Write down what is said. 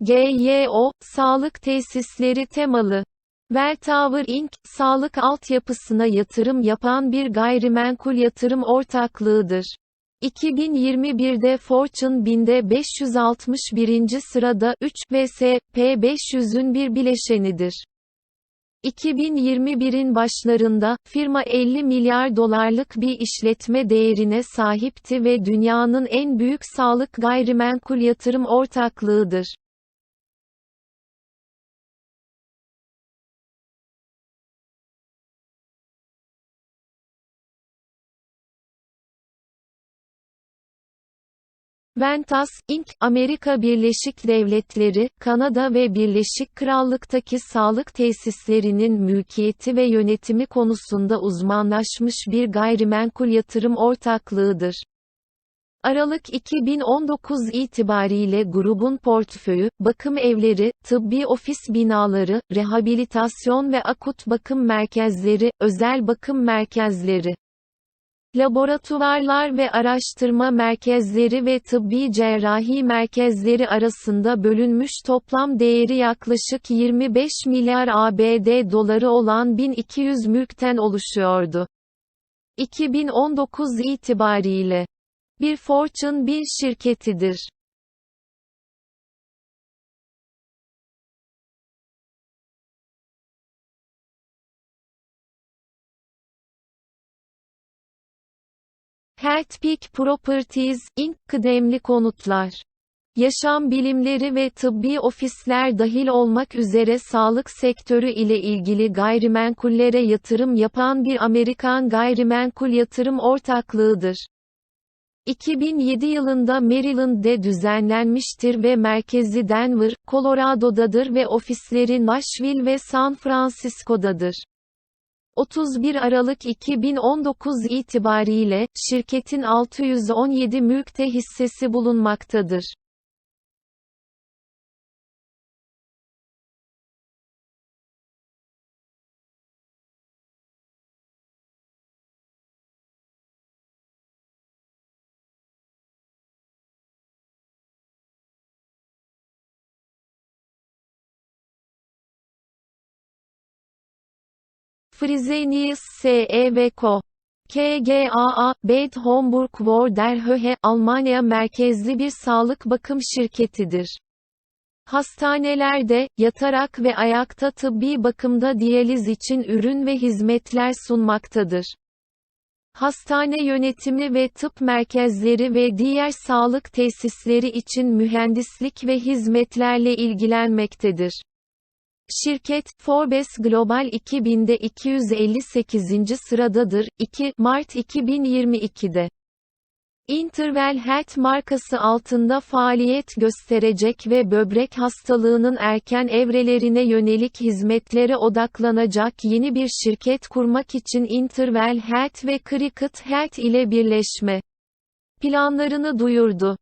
GYO, sağlık tesisleri temalı. Welltower Inc., sağlık altyapısına yatırım yapan bir gayrimenkul yatırım ortaklığıdır. 2021'de Fortune 1000'de 561. sırada 3 ve S&P 500'ün bir bileşenidir. 2021'in başlarında, firma 50 milyar dolarlık bir işletme değerine sahipti ve dünyanın en büyük sağlık gayrimenkul yatırım ortaklığıdır. Ventas, Inc., Amerika Birleşik Devletleri, Kanada ve Birleşik Krallık'taki sağlık tesislerinin mülkiyeti ve yönetimi konusunda uzmanlaşmış bir gayrimenkul yatırım ortaklığıdır. Aralık 2019 itibariyle grubun portföyü, bakım evleri, tıbbi ofis binaları, rehabilitasyon ve akut bakım merkezleri, özel bakım merkezleri, laboratuvarlar ve araştırma merkezleri ve tıbbi cerrahi merkezleri arasında bölünmüş toplam değeri yaklaşık 25 milyar ABD doları olan 1200 mülkten oluşuyordu. 2019 itibariyle bir Fortune 1 şirketidir. Healthpeak Properties, Inc. kıdemli konutlar. Yaşam bilimleri ve tıbbi ofisler dahil olmak üzere sağlık sektörü ile ilgili gayrimenkullere yatırım yapan bir Amerikan gayrimenkul yatırım ortaklığıdır. 2007 yılında Maryland'de düzenlenmiştir ve merkezi Denver, Colorado'dadır ve ofisleri Nashville ve San Francisco'dadır. 31 Aralık 2019 itibariyle, şirketin 617 mülkte hissesi bulunmaktadır. Fresenius SE ve Co. KGaA, Bad Homburg Vorderhöhe, Almanya merkezli bir sağlık bakım şirketidir. Hastanelerde, yatarak ve ayakta tıbbi bakımda diyaliz için ürün ve hizmetler sunmaktadır. Hastane yönetimi ve tıp merkezleri ve diğer sağlık tesisleri için mühendislik ve hizmetlerle ilgilenmektedir. Şirket, Forbes Global 2000'de 258. sıradadır. 2 Mart 2022'de. Interval Health markası altında faaliyet gösterecek ve böbrek hastalığının erken evrelerine yönelik hizmetlere odaklanacak yeni bir şirket kurmak için Interval Health ve Cricut Health ile birleşme planlarını duyurdu.